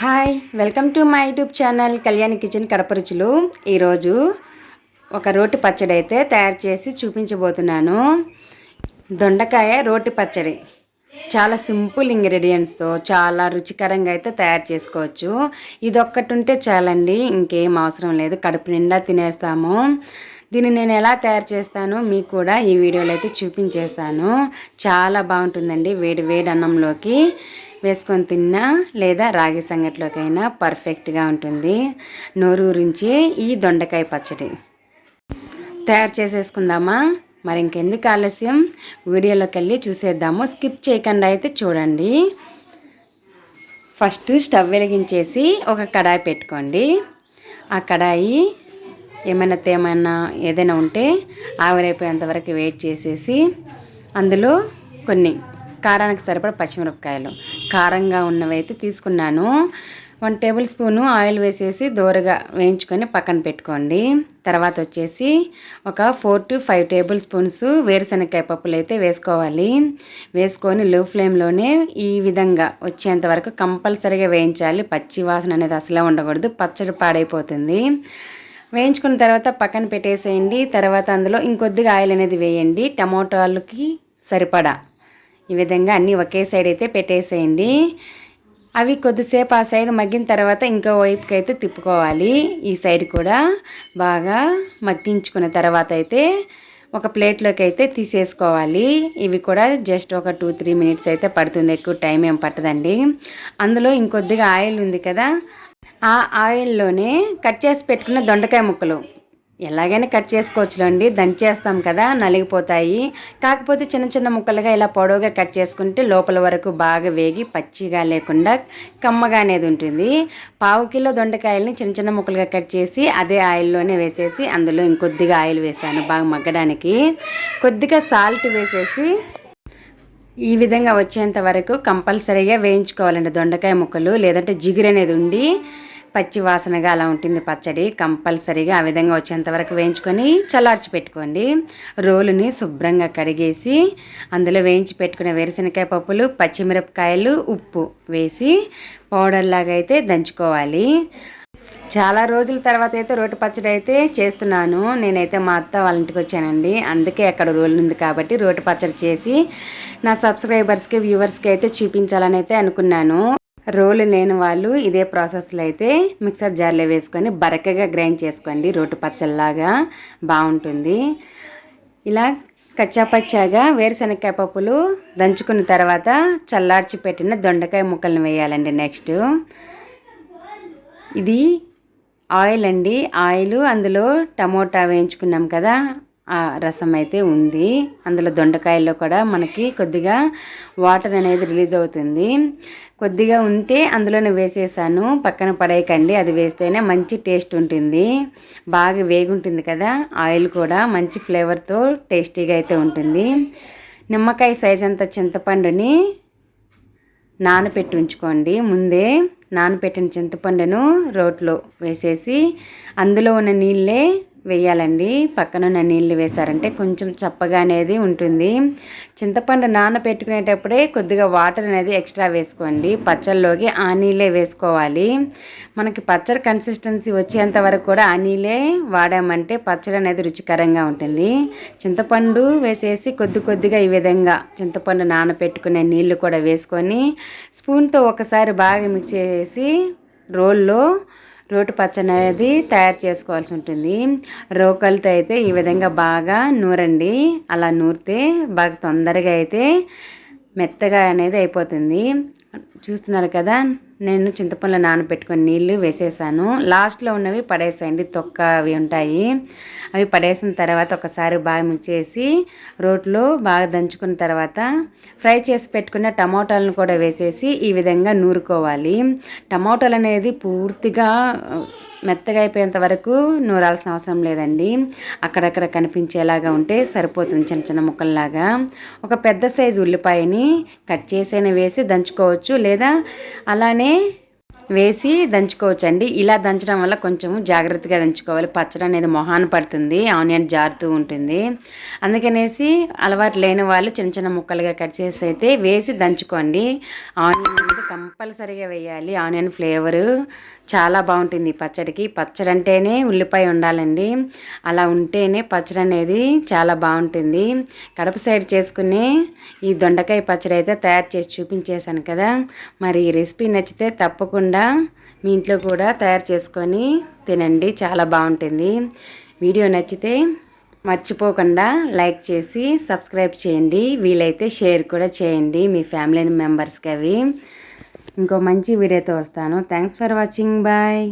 Hi welcome to my YouTube channel Kalyan kitchen కరపరుచులు. ఈరోజు ఒక రోటి పచ్చడి అయితే తయారు చేసి చూపించబోతున్నాను. దొండకాయ రోటి పచ్చడి. చాలా సింపుల్ ఇంగ్రీడియంట్స్తో చాలా రుచికరంగా అయితే తయారు చేసుకోవచ్చు. ఇది ఒక్కటి ఉంటే చాలండి ఇంకేం అవసరం లేదు కడుపు నిండా తినేస్తాము. దీన్ని నేను ఎలా తయారు చేస్తానో మీకు కూడా ఈ వీడియోలో అయితే చూపించేస్తాను. చాలా బాగుంటుందండి వేడి వేడి అన్నంలోకి. వేసుకొని తిన్నా లేదా రాగి సంగట్లోకైనా పర్ఫెక్ట్గా ఉంటుంది. నోరూరించి ఈ దొండకాయ పచ్చడి. తయారు చేసేసుకుందామా? మరి ఇంకెందుకు ఆలస్యం? వీడియోలోకి వెళ్ళి చూసేద్దాము. స్కిప్ చేయకుండా అయితే చూడండి. ఫస్ట్ స్టవ్ వెలిగించేసి ఒక కడాయి పెట్టుకోండి. ఆ కడాయి ఏమైనా తేమైనా ఏదైనా ఉంటే ఆవిరైపోయేంత వరకు వెయిట్ చేసేసి అందులో కొన్ని కారానికి సరిపడ పచ్చిమిరపకాయలు. కారంగా ఉన్నవైతే తీసుకున్నాను. వన్ టేబుల్ స్పూను ఆయిల్ వేసేసి దోరగా వేయించుకొని పక్కన పెట్టుకోండి. తర్వాత వచ్చేసి ఒక four to five tablespoons వేరుశనగకాయ పప్పులు అయితే వేసుకోవాలి. వేసుకొని లో ఫ్లేమ్లోనే ఈ విధంగా వచ్చేంత వరకు కంపల్సరీగా వేయించాలి. పచ్చి వాసన అనేది అసలే ఉండకూడదు. పచ్చడి పాడైపోతుంది. వేయించుకున్న తర్వాత పక్కన పెట్టేసేయండి. తర్వాత అందులో ఇంకొద్దిగా ఆయిల్ అనేది వేయండి. టమోటాలకి సరిపడా ఈ విధంగా అన్నీ ఒకే సైడ్ అయితే పెట్టేసేయండి. అవి కొద్దిసేపు ఆ సైడ్ మగ్గిన తర్వాత ఇంకో వైపుకి అయితే తిప్పుకోవాలి. ఈ సైడ్ కూడా బాగా మగ్గించుకున్న తర్వాత అయితే ఒక ప్లేట్లోకి అయితే తీసేసుకోవాలి. ఇవి కూడా జస్ట్ ఒక టూ త్రీ మినిట్స్ అయితే పడుతుంది. ఎక్కువ టైం ఏం పట్టదండి. అందులో ఇంకొద్దిగా ఆయిల్ ఉంది కదా ఆ ఆయిల్లోనే కట్ చేసి పెట్టుకున్న దొండకాయ ముక్కలు. ఎలాగైనా కట్ చేసుకోవచ్చులేండి దంచేస్తాం కదా నలిగిపోతాయి. కాకపోతే చిన్న చిన్న ముక్కలుగా ఇలా పొడవుగా కట్ చేసుకుంటే లోపల వరకు బాగా వేగి పచ్చిగా లేకుండా కమ్మగా అనేది ఉంటుంది. పావు కిలో దొండకాయలని చిన్న చిన్న ముక్కలుగా కట్ చేసి అదే ఆయిల్లోనే వేసేసి అందులో ఇంకొద్దిగా ఆయిల్ వేసాను బాగా మగ్గడానికి. కొద్దిగా సాల్ట్ వేసేసి ఈ విధంగా వచ్చేంత వరకు కంపల్సరీగా వేయించుకోవాలండి దొండకాయ ముక్కలు లేదంటే జిగురు అనేది ఉండి పచ్చి వాసనగా అలా ఉంటుంది పచ్చడి కంపల్సరీగా ఆ విధంగా వచ్చేంత వరకు వేయించుకొని చల్లార్చి పెట్టుకోండి. రోలుని శుభ్రంగా కడిగేసి అందులో వేయించి పెట్టుకునే వేరుశనకాయ పప్పులు పచ్చిమిరపకాయలు ఉప్పు వేసి పౌడర్ లాగా అయితే దంచుకోవాలి. చాలా రోజుల తర్వాత అయితే రోటి పచ్చడి అయితే చేస్తున్నాను. నేనైతే మా అత్త వాళ్ళ ఇంటికి వచ్చానండి. అందుకే అక్కడ రోల్ ఉంది కాబట్టి రోటి పచ్చడి చేసి నా సబ్స్క్రైబర్స్కి వ్యూవర్స్కి అయితే చూపించాలని అయితే అనుకున్నాను. రోలు లేని వాళ్ళు ఇదే ప్రాసెస్లో అయితే మిక్సర్ జార్లో వేసుకొని బరకగా గ్రైండ్ చేసుకోండి. రోటి పచ్చల్లాగా బాగుంటుంది. ఇలా కచ్చాపచ్చాగా వేరుశనగకాయ పప్పులు దంచుకున్న తర్వాత చల్లార్చి పెట్టిన దొండకాయ ముక్కలను వేయాలండి నెక్స్ట్. ఇది ఆయిల్ అండి. ఆయిల్ అందులో టమోటా వేయించుకున్నాం కదా రసం అయితే ఉంది. అందులో దొండకాయల్లో కూడా మనకి కొద్దిగా వాటర్ అనేది రిలీజ్ అవుతుంది. కొద్దిగా ఉంటే అందులోనే వేసేసాను. పక్కన పడేయకండి. అది వేస్తేనే మంచి టేస్ట్ ఉంటుంది. బాగా వేగుంటుంది కదా. ఆయిల్ కూడా మంచి ఫ్లేవర్తో టేస్టీగా అయితే ఉంటుంది. నిమ్మకాయ సైజ్ అంత చింతపండుని నానపెట్టి ఉంచుకోండి. ముందే నానపెట్టిన చింతపండును రోట్లో వేసేసి అందులో ఉన్న నీళ్ళే వేయాలండి. పక్కన ఉన్న నీళ్ళు వేశారంటే కొంచెం చప్పగా అనేది ఉంటుంది. చింతపండు నానబెట్టుకునేటప్పుడే కొద్దిగా వాటర్ అనేది ఎక్స్ట్రా వేసుకోండి. పచ్చళ్ళలోకి ఆ నీళ్ళే వేసుకోవాలి. మనకి పచ్చడి కన్సిస్టెన్సీ వచ్చేంత వరకు కూడా ఆ నీళ్ళే వాడామంటే పచ్చడి అనేది రుచికరంగా ఉంటుంది. చింతపండు వేసేసి కొద్ది కొద్దిగా ఈ విధంగా చింతపండు నానబెట్టుకునే నీళ్ళు కూడా వేసుకొని స్పూన్తో ఒకసారి బాగా మిక్స్ చేసి రోల్లో రోటి పచ్చడి అనేది తయారు చేసుకోవాల్సి ఉంటుంది. రోకలతో అయితే ఈ విధంగా బాగా నూరండి. అలా నూరితే బాగా తొందరగా అయితే మెత్తగా అనేది అయిపోతుంది. చూస్తున్నారు కదా? నేను చింతపండులో నానబెట్టుకొని నీళ్ళు వేసేసాను. లాస్ట్లో ఉన్నవి పడేసేయండి. తొక్క అవి ఉంటాయి. అవి పడేసిన తర్వాత ఒకసారి బాగా మిక్స్ చేసి రోట్లో బాగా దంచుకున్న తర్వాత ఫ్రై చేసి పెట్టుకున్న టమోటాలను కూడా వేసేసి ఈ విధంగా నూరుకోవాలి. టమాటాలు అనేది పూర్తిగా మెత్తగా అయిపోయేంత వరకు నూరాల్సిన అవసరం లేదండి. అక్కడక్కడ కనిపించేలాగా ఉంటే సరిపోతుంది చిన్న చిన్న ముక్కల్లాగా. ఒక పెద్ద సైజు ఉల్లిపాయని కట్ చేసైనా వేసి దంచుకోవచ్చు లేదా అలానే వేసి దంచుకోవచ్చండి. ఇలా దంచడం వల్ల కొంచెం జాగ్రత్తగా దంచుకోవాలి. పచ్చడి అనేది మొహాన పడుతుంది ఆనియన్ జారుతూ ఉంటుంది. అందుకనేసి అలవాటు లేని వాళ్ళు చిన్న చిన్న ముక్కలుగా కట్ చేసి అయితే వేసి దంచుకోండి. ఆనియన్ అనేది కంపల్సరీగా వేయాలి. ఆనియన్ ఫ్లేవరు చాలా బాగుంటుంది పచ్చడికి. పచ్చడి అంటేనే ఉల్లిపాయ ఉండాలండి. అలా ఉంటేనే పచ్చడి అనేది చాలా బాగుంటుంది. కడప సైడ్ చేసుకునే ఈ దొండకాయ పచ్చడి అయితే తయారు చేసి చూపించేశాను కదా. మరి ఈ రెసిపీ నచ్చితే తప్పకుండా మీ ఇంట్లో కూడా తయారు చేసుకొని తినండి. చాలా బాగుంటుంది. వీడియో నచ్చితే మర్చిపోకుండా లైక్ చేసి సబ్స్క్రైబ్ చేయండి. వీలైతే షేర్ కూడా చేయండి మీ ఫ్యామిలీ మెంబర్స్కి అవి. ఇంకో మంచి వీడియోతో వస్తాను. Thanks for watching bye